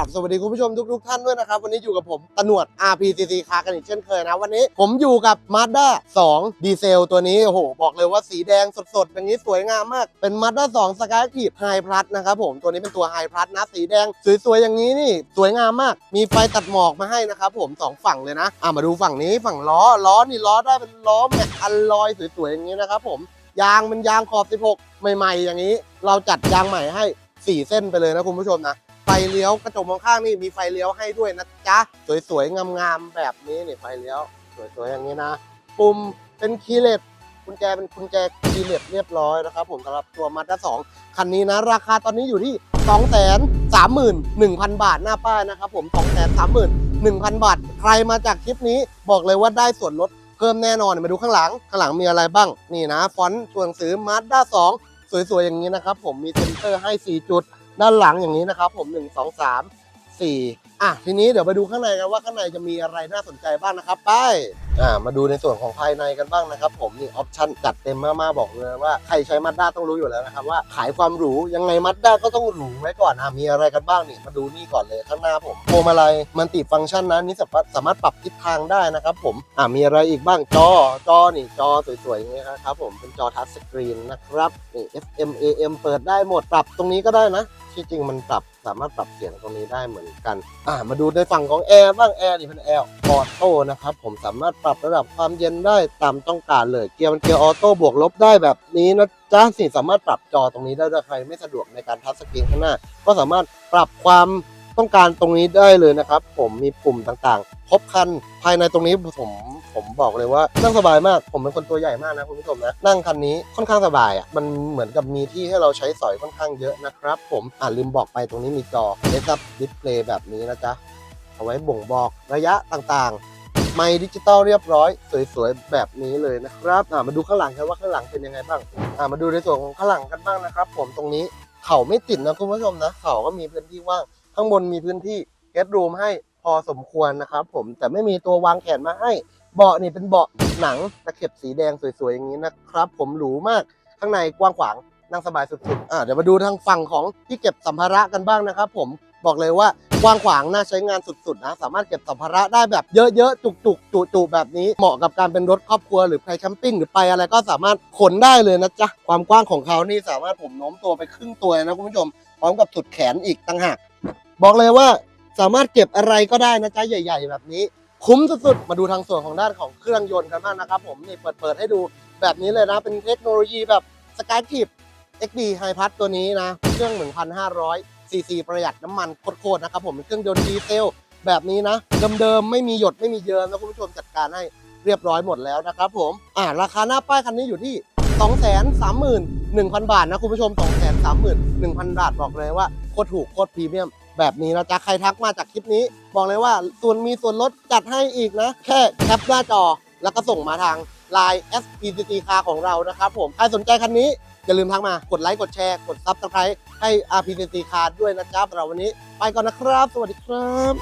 ราบสวัสดีคุณผู้ชมทุกๆท่านด้วยนะครับ วันนี้อยู่กับผมตะหนวด RPCC คากันอีกเช่นเคยนะ วันนี้ผมอยู่กับ Mazda 2 ดีเซลตัวนี้ โอ้โห บอกเลยว่าสีแดงสดๆ อย่างนี้สวยงามมาก เป็น Mazda 2 Skyactiv High Plus นะครับผม ตัวนี้เป็นตัว High Plus นะ สีแดงสวยๆ อย่างนี้นี่สวยงามมาก มีไฟตัดหมอกมาให้นะครับผมสองฝั่งเลยนะ อะมาดูฝั่งนี้ฝั่งล้อ ล้อนี่ล้อได้เป็นล้อแม็กอัลลอยสวยๆ อย่างนี้นะครับผม ยางมันยางขอบ 16 ใหม่ ๆ อย่างนี้ เราจัดยางใหม่ให้ 4 เส้นไปเลยนะคุณผู้ชมนะ ไฟเลี้ยวกระจกมองข้างนี่มีไฟเลี้ยวให้ด้วยนะจ๊ะ สวยๆ งามๆ แบบนี้นี่ไฟเลี้ยว สวยๆ อย่างนี้นะ ปุ่มเป็นคีย์เลสกุญแจเป็นกุญแจคีย์เลสเรียบร้อยนะครับผมสำหรับตัวมาด้า2คันนี้นะ ราคาตอนนี้อยู่ที่ 2 3 1 0 0 0 บาทหน้าป้ายนะครับผม 2 3 1 0 0 0 บาท ใครมาจากคลิปนี้บอกเลยว่าได้ส่วนลดเพิ่มแน่นอนมาดูข้างหลัง ข้างหลังมีอะไรบ้าง นี่นะ ฟอนต์ตัวหนังสือมาด้า2สวยๆ อย่างนี้นะครับผมมีเซ็นเตอร์ให้ 4 จุด ด้านหลังอย่างนี้นะครับผม 1 2 3 4 อะ ทีนี้เดี๋ยวไปดูข้างในกันว่าข้างในจะมีอะไรน่าสนใจบ้างนะครับไปอ่ามาดูในส่วนของภายในกันบ้างนะครับผมนี่ออปชั่นจัดเต็มมากๆบอกเลยว่าใครใช้มัดด้าต้องรู้อยู่แล้วนะครับว่าขายความหรูยังไงมัดด้าก็ต้องหรูไว้ก่อนอะมีอะไรกันบ้างนี่มาดูนี่ก่อนเลยข้างหน้าผมโพมาลัยมันติฟังก์ชันนะนี่สามารถสามารถปรับทิศทางได้นะครับผมอ่ามีอะไรอีกบ้างจอจอนี่จอสวยๆอย่างเงี้ยครับผมเป็นจอทัชสกรีนนะครับนี่ FM AM เปิดได้หมดปรับตรงนี้ก็ได้นะ ที่จริงมันปรับสามารถปรับเสียงตรงนี้ได้เหมือนกัน อ่ามาดูในฝั่งของแอร์บ้างแอร์นี่เป็นแอร์ออโต้นะครับผมสามารถปรับระดับความเย็นได้ตามต้องการเลย เกียร์มันเกียร์ออโต้บวกลบได้แบบนี้นะจ้าสิสามารถปรับจอตรงนี้ได้ถ้าใครไม่สะดวกในการทัชสกรีนข้างหน้า ก็สามารถปรับความ ต้องการตรงนี้ได้เลยนะครับ ผมมีปุ่มต่างๆ ครบคันภายในตรงนี้ผมผมบอกเลยว่านั่งสบายมากผมเป็นคนตัวใหญ่มากนะคุณผู้ชมนะนั่งคันนี้ค่อนข้างสบายอะมันเหมือนกับมีที่ให้เราใช้สอยค่อนข้างเยอะนะครับ ผมอ่าลืมบอกไปตรงนี้มีจอเ e ซับดิสเพลย์แบบนี้นะจ๊ะเอาไว้บ่งบอกระยะต่างๆ ไมค์ดิจิตอลเรียบร้อย สวยๆ แบบนี้เลยนะครับอ่ามาดูข้างหลังกันว่าข้างหลังเป็นยังไงบ้างอ่ามาดูในส่วนของข้างหลังกันบ้างนะครับ ผมตรงนี้เข่าไม่ติดนะคุณผู้ชมนะ เข่าก็มีพื้นที่ว่าง ข้างบนมีพื้นที่เกสรูมให้พอสมควรนะครับผมแต่ไม่มีตัววางแขนมาให้เบาะนี่เป็นเบาะหนังตะเข็บสีแดงสวยๆอย่างนี้นะครับ ผมหรูมากข้างในกว้างขวางนั่งสบายสุดๆอ่าเดี๋ยวมาดูทางฝั่งของที่เก็บสัมภาระกันบ้างนะครับ ผมบอกเลยว่ากว้างขวางน่าใช้งานสุดๆนะสามารถเก็บสัมภาระได้แบบเยอะๆจุกๆจุๆแบบนี้เหมาะกับการเป็นรถครอบครัวหรือไปแคมปิ้งหรือไปอะไรก็สามารถขนได้เลยนะจ๊ะความกว้างของเขานี่สามารถผมโน้มตัวไปครึ่งตัวนะคุณผู้ชมพร้อมกับสุดแขนอีกต่างหาก บอกเลยว่าสามารถเก็บอะไรก็ได้นะจ๊ะใหญ่ ๆ แบบนี้ คุ้มสุดๆมาดูทางส่วนของด้านของเครื่องยนต์กันบ้างนะครับผมนี่เปิดเปิดให้ดูแบบนี้เลยนะ เป็นเทคโนโลยีแบบ Skyactiv XD High Plus ตัวนี้นะ เครื่อง 1,500 ซีซีประหยัดน้ำมันโคตรๆนะครับผมเป็นเครื่องยนต์ดีเซลแบบนี้นะ เดิมๆ ไม่มีหยดไม่มีเยิมนะคุณผู้ชมจัดการให้เรียบร้อยหมดแล้วนะครับผมอ่าราคาหน้าป้ายคันนี้อยู่ที่ 231,000 บาทนะคุณผู้ชม 231,000 บาทบอกเลยว่าโคตรถูกโคตรพรีเมียม แบบนี้นะจ๊ะใครทักมาจากคลิปนี้ บอกเลยว่าส่วนมีส่วนลดจัดให้อีกนะ แค่แคปหน้าจอแล้วก็ส่งมาทาง Line SPCT Car ของเรานะครับผม ใครสนใจคันนี้ อย่าลืมทักมากดไลค์กดแชร์กด Subscribe ให้ RPCT Car ด้วยนะจ๊ะสำหรับวันนี้ ไปก่อนนะครับ สวัสดีครับ